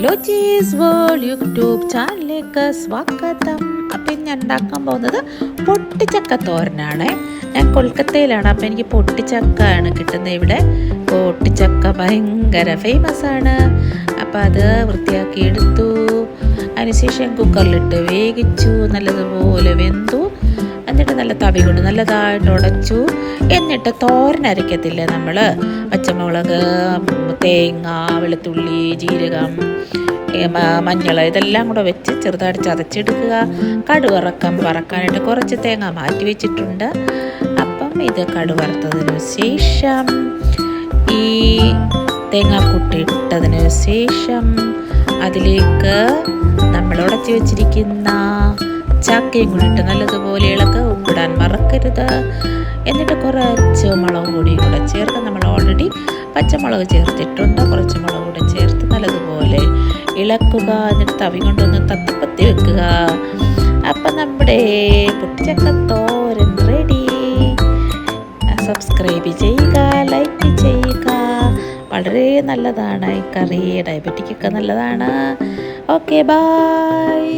ലോജീസ് world YouTube ചാനലിലേക്ക് സ്വാഗതം. അപ്പം ഞാൻ ഉണ്ടാക്കാൻ പോകുന്നത് പൊട്ടിച്ചക്ക തോരനാണ്. ഞാൻ കൊൽക്കത്തയിലാണ്. അപ്പം എനിക്ക് പൊട്ടിച്ചക്കയാണ് കിട്ടുന്നത് ഇവിടെ. പൊട്ടിച്ചക്ക ഭയങ്കര ഫേമസ് ആണ്. അപ്പം അത് വൃത്തിയാക്കി എടുത്തു. അതിനുശേഷം കുക്കറിലിട്ട് വേവിച്ചു. നല്ലതുപോലെ വെന്തു. എന്നിട്ട് നല്ല തവി കൊണ്ട് നല്ലതായിട്ട് ഉടച്ചു. എന്നിട്ട് തോരൻ അരയ്ക്കത്തില്ലേ നമ്മൾ പച്ചമുളക് തേങ്ങ വെളുത്തുള്ളി ജീരകം മഞ്ഞൾ ഇതെല്ലാം കൂടെ വെച്ച് ചെറുതായിട്ട് ചതച്ചെടുക്കുക. കടുവറക്കം വറക്കാനായിട്ട് കുറച്ച് തേങ്ങ മാറ്റി വെച്ചിട്ടുണ്ട്. അപ്പം ഇത് കടുവറുത്തതിന് ശേഷം ഈ തേങ്ങ ഇട്ടതിന് ശേഷം അതിലേക്ക് നമ്മൾ ഉടച്ചു വെച്ചിരിക്കുന്ന ചക്കയും കൂടി ഇട്ട് നല്ലതുപോലെ ഇളക്ക് ഉപ്പിടാൻ മറക്കരുത് എന്നിട്ട് കുറച്ച് മുളക് പൊടി കൂടെ ചേർത്ത് നമ്മൾ ഓൾറെഡി പച്ചമുളക് ചേർത്തിട്ടുണ്ട്. കുറച്ച് മുളക് കൂടെ ചേർത്ത് നല്ലതുപോലെ ഇളക്കുക. എന്നിട്ട് തവി കൊണ്ടൊന്ന് തത്തിപ്പത്തി വെക്കുക. അപ്പം നമ്മുടെ പുട്ടിച്ചക്കത്തോരൻ റെഡി സബ്സ്ക്രൈബ് ചെയ്യുക ലൈക്ക് ചെയ്യുക. വളരെ നല്ലതാണ്. ഈ കറി ഡയബറ്റിക്കൊക്കെ നല്ലതാണ്. Okay bye